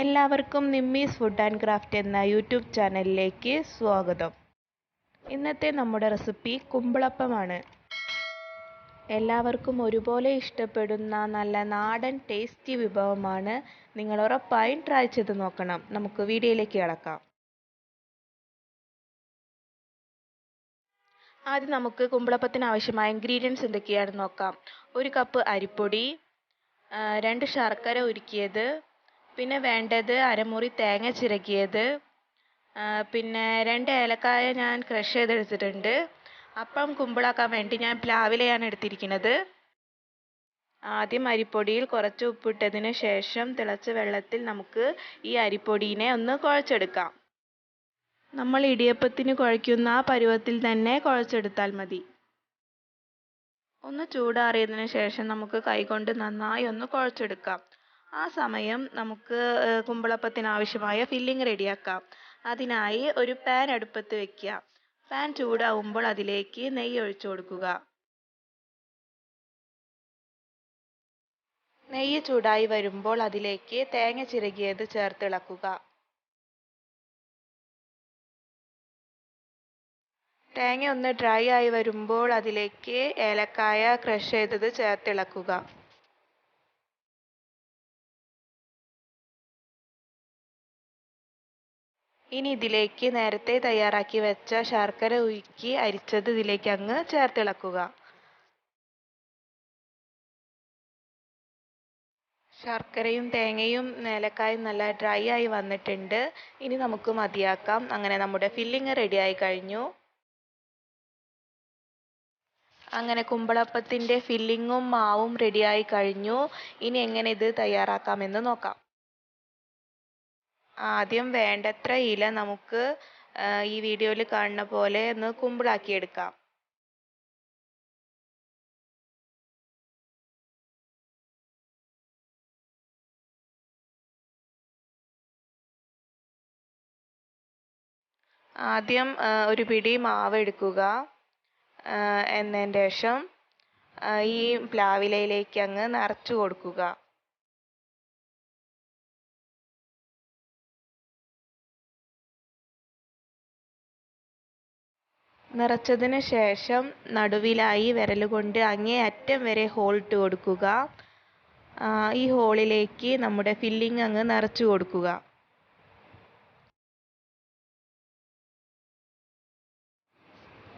എല്ലാവർക്കും Nimmi's food and craft എന്ന YouTube ചാനലിലേക്ക് സ്വാഗതം. ഇന്നത്തെ നമ്മുടെ റെസിപ്പി കുമ്പിളപ്പമാണ്. എല്ലാവർക്കും ഒരുപോലെ ഇഷ്ടപ്പെടുന്ന നല്ല നാടൻ ടേസ്റ്റി വിഭവമാണ്. നിങ്ങൾ ഉറപ്പായും ട്രൈ ചെയ്ത് നോക്കണം. നമുക്ക് വീഡിയോയിലേക്ക് കിടക്കാം. ആദ്യം നമുക്ക് കുമ്പിളപ്പത്തിന് ആവശ്യമായ ഇൻഗ്രീഡിയൻസ് എന്തൊക്കെയാണെന്ന് നോക്കാം. ഒരു കപ്പ് അരിപ്പൊടി രണ്ട് ശർക്കര ഉരുക്കിയത് പിന്നെ വേണ്ടത് അരമുറി തേങ്ങ ചിരകിയത്. പിന്നെ രണ്ട് ഏലക്കായ ഞാൻ ക്രഷ് ചെയ്തെടുത്തിട്ടുണ്ട്. അപ്പം കുമ്പിളാക്കാൻ വേണ്ടി ഞാൻ പ്ലാവിലയാണ് എടുത്തിരിക്കുന്നത്. ആദ്യം അരിപ്പൊടിയിൽ കുറച്ച് ഉപ്പിട്ടതിന് ശേഷം തിളച്ച വെള്ളത്തിൽ നമുക്ക് ഈ അരിപ്പൊടീനെ ഒന്ന് കുഴച്ചെടുക്കാം. നമ്മൾ ഇടിയപ്പത്തിന് കുഴയ്ക്കുന്ന ആ പരുവത്തിൽ തന്നെ കുഴച്ചെടുത്താൽ മതി. ഒന്ന് ചൂടാറിയതിന് ശേഷം നമുക്ക് കൈകൊണ്ട് നന്നായി ഒന്ന് കുഴച്ചെടുക്കാം. ആ സമയം നമുക്ക് കുമ്പളപ്പത്തിന് ആവശ്യമായ ഫില്ലിംഗ് റെഡിയാക്കാം അതിനായി ഒരു പാൻ അടുപ്പത്ത് വെക്കുക. പാൻ ചൂടാവുമ്പോൾ അതിലേക്ക് നെയ്യ് ഒഴിച്ചു കൊടുക്കുക. നെയ്യ് ചൂടായി വരുമ്പോൾ അതിലേക്ക് തേങ്ങ ചിരകിയത് ചേർത്തിളക്കുക തേങ്ങ ഒന്ന് ഡ്രൈ ആയി വരുമ്പോൾ അതിലേക്ക് ഏലക്കായ ക്രഷ് ചെയ്തത് ചേർത്തിളക്കുക ഇനി ഇതിലേക്ക് നേരത്തെ തയ്യാറാക്കി വെച്ച ശർക്കര ഉരുക്കി അരിച്ചത് ഇതിലേക്ക് അങ്ങ് ചേർത്തിളക്കുക ശർക്കരയും തേങ്ങയും ഏലക്കായും നല്ല ഡ്രൈ ആയി വന്നിട്ടുണ്ട്. ഇനി നമുക്ക് മതിയാക്കാം. അങ്ങനെ നമ്മുടെ ഫില്ലിങ് റെഡിയായി കഴിഞ്ഞു. അങ്ങനെ കുമ്പളപ്പത്തിന്റെ ഫില്ലിങ്ങും മാവും റെഡിയായി കഴിഞ്ഞു. ഇനി എങ്ങനെ ഇത് തയ്യാറാക്കാമെന്ന് നോക്കാം. ആദ്യം വേണ്ടത്ര ഇല നമുക്ക് ഈ വീഡിയോയിൽ കാണുന്ന പോലെ ഒന്ന് കുമ്പിളാക്കിയെടുക്കാം ആദ്യം ഒരു പിടി മാവ് എടുക്കുക എന്നതിന് ശേഷം ഈ പ്ലാവിലയിലേക്ക് അങ്ങ് നിറച്ചു കൊടുക്കുക. നിറച്ചതിന് ശേഷം നടുവിലായി വിരലുകൊണ്ട് അങ്ങേയറ്റം വരെ ഹോൾ ഇട്ട് കൊടുക്കുക. ഈ ഹോളിലേക്ക് നമ്മുടെ ഫില്ലിംഗ് അങ്ങ് നിറച്ചു കൊടുക്കുക.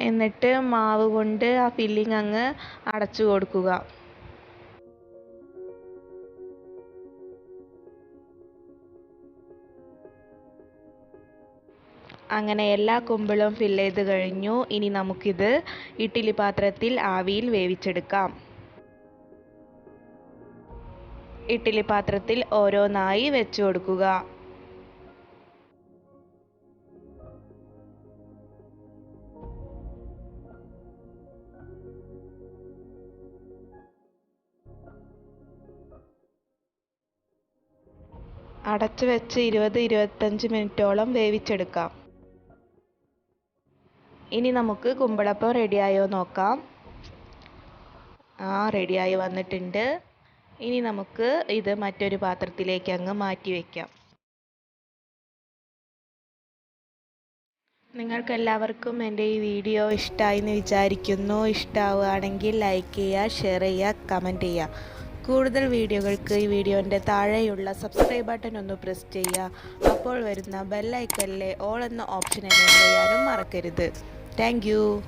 എന്നിട്ട് മാവ് കൊണ്ട് ആ ഫില്ലിംഗ് അങ്ങ് അടച്ചു കൊടുക്കുക. അങ്ങനെ എല്ലാ കുമ്പിളും ഫില്ല് ചെയ്ത് കഴിഞ്ഞു. ഇനി നമുക്കിത് ഇഡ്ഡലി പാത്രത്തിൽ ആവിയിൽ വേവിച്ചെടുക്കാം. ഇഡ്ഡലി പാത്രത്തിൽ ഓരോന്നായി വെച്ചു കൊടുക്കുക. അടച്ചു വെച്ച് ഇരുപത് ഇരുപത്തഞ്ച് മിനിറ്റോളം വേവിച്ചെടുക്കാം. ഇനി നമുക്ക് കുമ്പളപ്പം റെഡിയായോ നോക്കാം. ആ റെഡിയായി വന്നിട്ടുണ്ട്. ഇനി നമുക്ക് ഇത് മറ്റൊരു പാത്രത്തിലേക്ക് അങ്ങ് മാറ്റി വയ്ക്കാം നിങ്ങൾക്കെല്ലാവർക്കും എന്റെ ഈ വീഡിയോ ഇഷ്ടമായി എന്ന് വിചാരിക്കുന്നു. ഇഷ്ടമാവുകയാണെങ്കിൽ ലൈക്ക് ചെയ്യുക ഷെയർ ചെയ്യുക കമന്റ് ചെയ്യുക. കൂടുതൽ വീഡിയോകൾക്ക് ഈ വീഡിയോന്റെ താഴെയുള്ള സബ്സ്ക്രൈബ് ബട്ടൺ ഒന്ന് പ്രസ് ചെയ്യുക. അപ്പോൾ വരുന്ന ബെല്ലൈക്കലിലെ ഓൾ എന്ന ഓപ്ഷൻ എന്നെ ചെയ്യാനും മറക്കരുത്. Thank you.